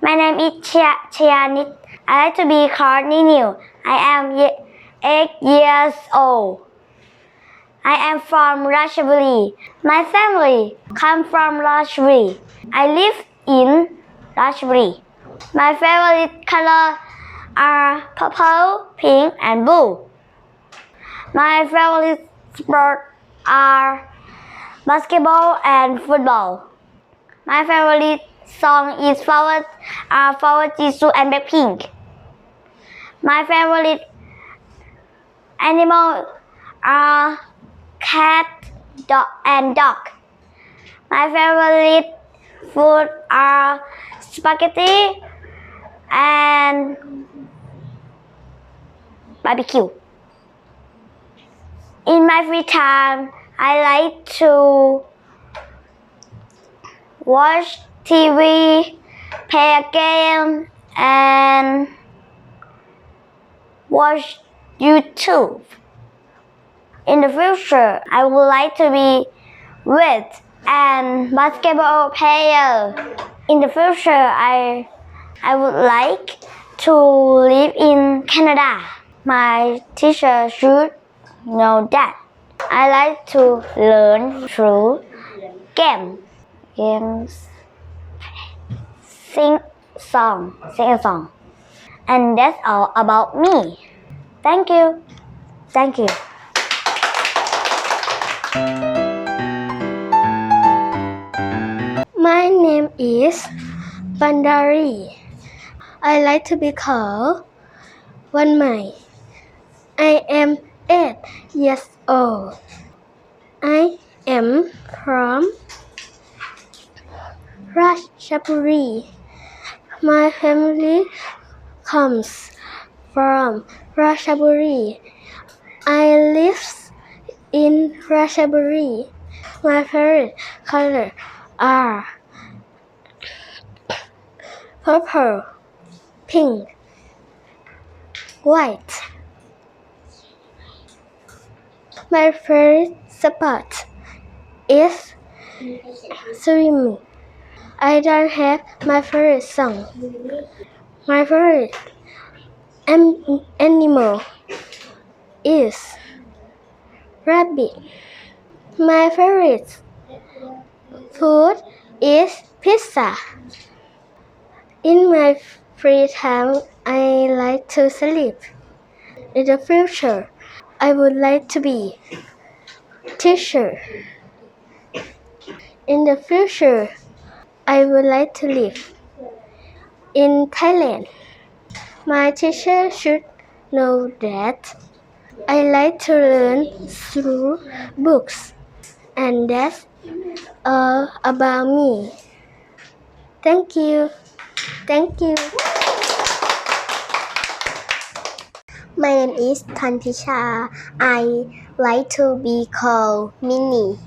My name is Chia- Chianit. I like to be called Ninu. I am eight years old. I am from Ratchaburi. My family come from Ratchaburi. I live in Ratchaburi. My favorite color are purple, pink, and blue. My favorite sport are basketball and football. My favorite song is Flower, uh, Flower Jisoo and Blackpink. My favorite animal are cat, dog, and dog. My favorite food are spaghetti and barbecue. In my free time, I like to watch TV, play a game, and watch YouTube. In the future, I would like to be with and basketball player. In the future, I I would like to live in Canada. My teacher should know that. I like to learn through game, games, sing song, sing a song. And that's all about me. Thank you. Thank you. My name is Bandari. I like to be called One Mai. I am eight years old. I am from Ratchaburi. My family comes from Ratchaburi. I live in Ratchaburi. My favorite color are purple, pink, white. My favorite sport is swimming. I don't have my favorite song. My favorite an- animal is rabbit. My favorite food is pizza. In my free time, I like to sleep. In the future, I would like to be teacher. In the future, I would like to live in Thailand. My teacher should know that I like to learn through books, and that's all about me. Thank you. Thank you. My name is Tanpisha. I like to be called Minnie.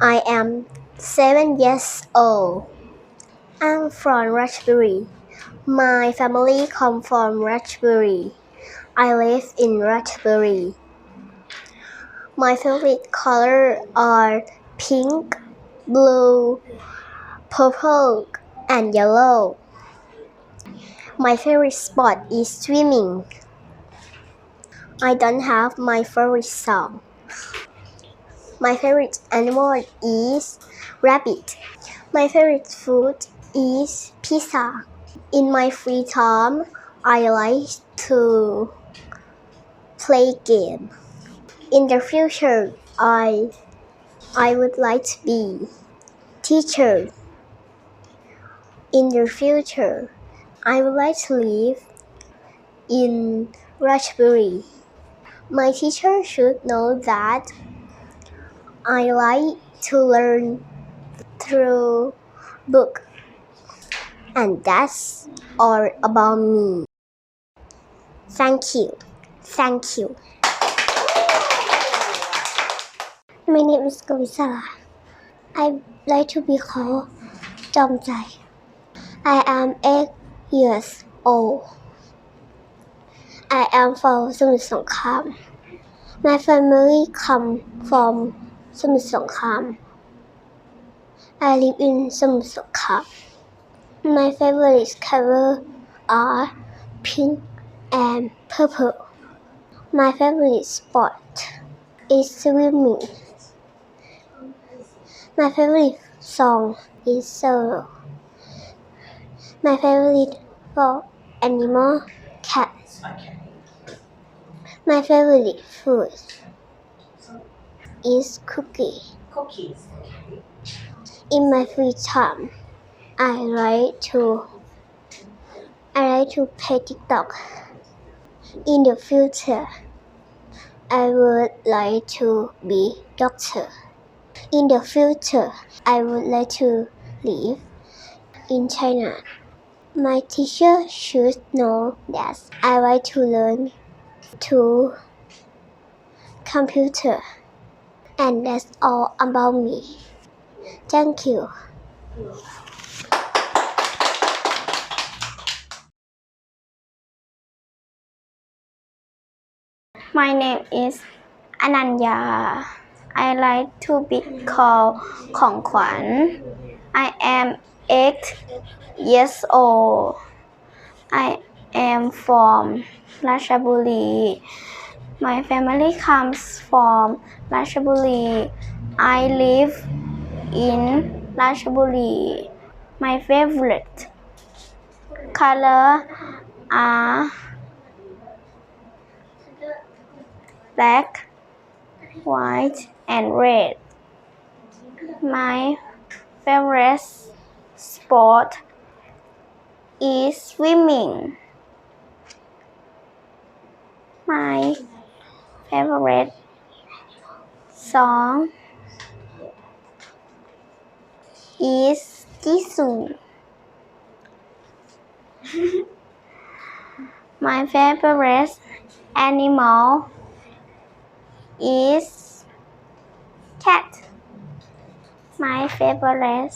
I am seven years old. I'm from Ratchaburi. My family come from Ratchaburi. I live in Ratchaburi. My favorite color are pink, blue, purple, and yellow. My favorite sport is swimming. I don't have my favorite song. My favorite animal is rabbit. My favorite food is pizza. In my free time, I like to play game. In the future, I I would like to be teacher. In the future, I would like to live in Ratchaburi. My teacher should know that I like to learn through book. And that's all about me. Thank you. Thank you. My name is Kavisara. I like to be called Jomjai. I am eight years old. I am from Samut Songkham. My family come from Samut Songkham. I live in Songkham. My favorite color are pink and purple. My favorite sport is swimming. My favorite song is solo. My favorite for animal cat. My favorite food is cookie. Cookies. In my free time, I like to I like to play TikTok. In the future, I would like to be doctor. In the future, I would like to live in China. My teacher should know that I like to learn to computer. And that's all about me. Thank you. My name is Ananya. I like to be called Kong Kwan. I am 8 years old. I am from Ratchaburi. My family comes from Ratchaburi. I live in Lashaburi. My favorite color are black, white, and red. My favorite sport is swimming. My favorite song is Jisoo. My favorite animal is cat. My favorite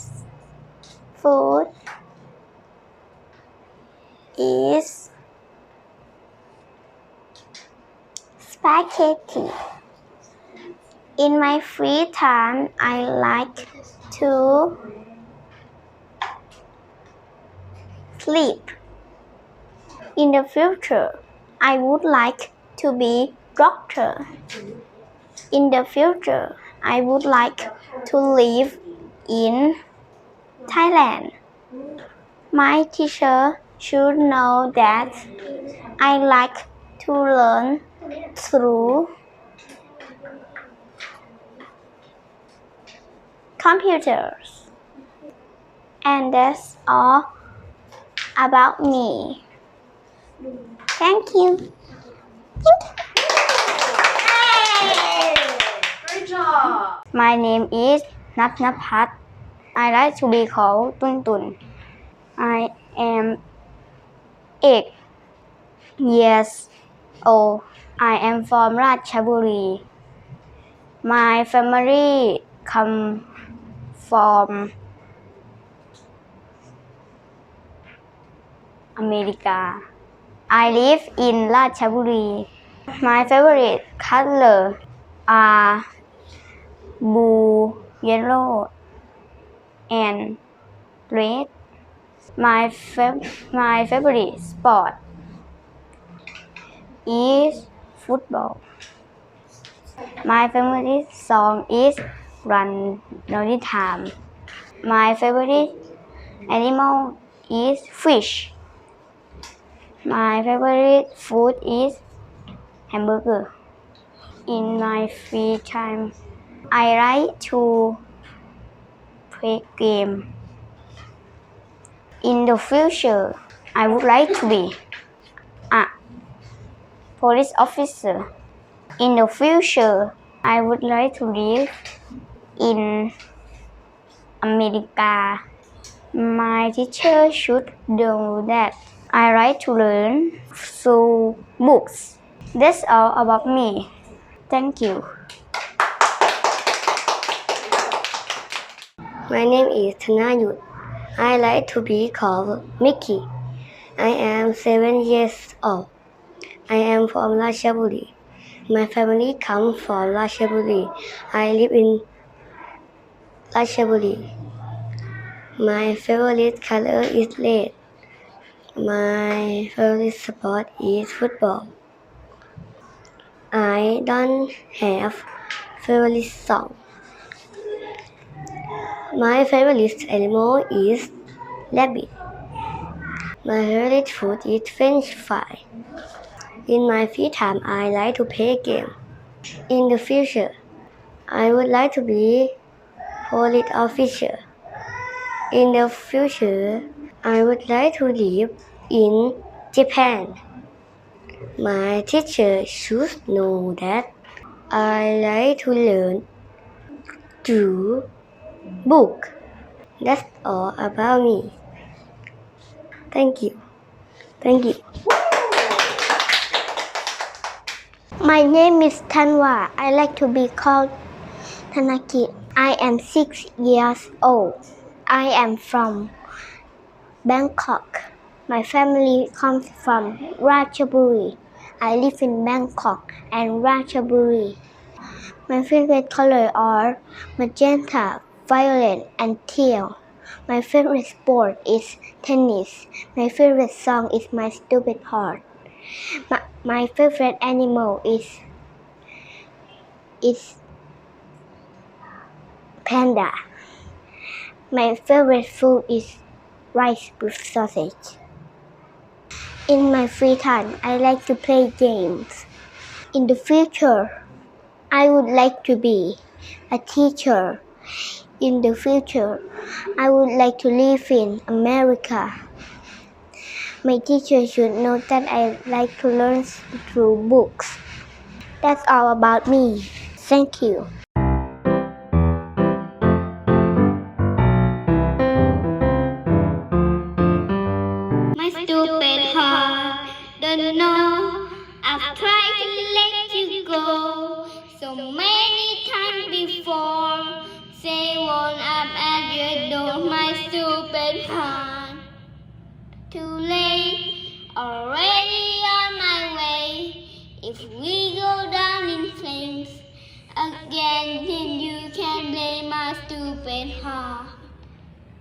food is spaghetti. In my free time, I like to sleep. In the future, I would like to be doctor. In the future, I would like to live in Thailand. My teacher should know that I like to learn through computers. And that's all about me. Thank you. Great job. My name is Nat Napat. I like to be called Tun Tun. I am eight years old. I am from Ratchaburi. My family come from America. I live in Ratchaburi. My favorite color are blue, yellow, and red. My fav- my favorite sport is football. My favorite song is Run Lonely Time. My favorite animal is fish. My favorite food is hamburger. In my free time, I like to play game. In the future, I would like to be a police officer. In the future, I would like to live in America. My teacher should know that I like to learn through books. That's all about me. Thank you. My name is Thanayut. I like to be called Mickey. I am seven years old. I am from Ratchaburi. My family comes from Ratchaburi. I live in Ratchaburi. My favorite color is red. My favorite sport is football. I don't have favorite song. My favorite animal is rabbit. My favorite food is French fry. In my free time, I like to play game. In the future, I would like to be police officer. In the future, I would like to live in Japan. My teacher should know that I like to learn through book. That's all about me. Thank you. Thank you. My name is Tanwa. I like to be called Tanaki. I am six years old. I am from Bangkok. My family comes from Ratchaburi. I live in Bangkok and Ratchaburi. My favorite color are magenta, violet, and teal. My favorite sport is tennis. My favorite song is My Stupid Heart. My, my favorite animal is is panda. My favorite food is rice with sausage. In my free time, I like to play games. In the future, I would like to be a teacher. In the future, I would like to live in America. My teacher should know that I like to learn through books. That's all about me. Thank you. Tried to let you go so many times before. Say one up at your door, my stupid heart. Too late, already on my way. If we go down in flames again, then you can blame my stupid heart.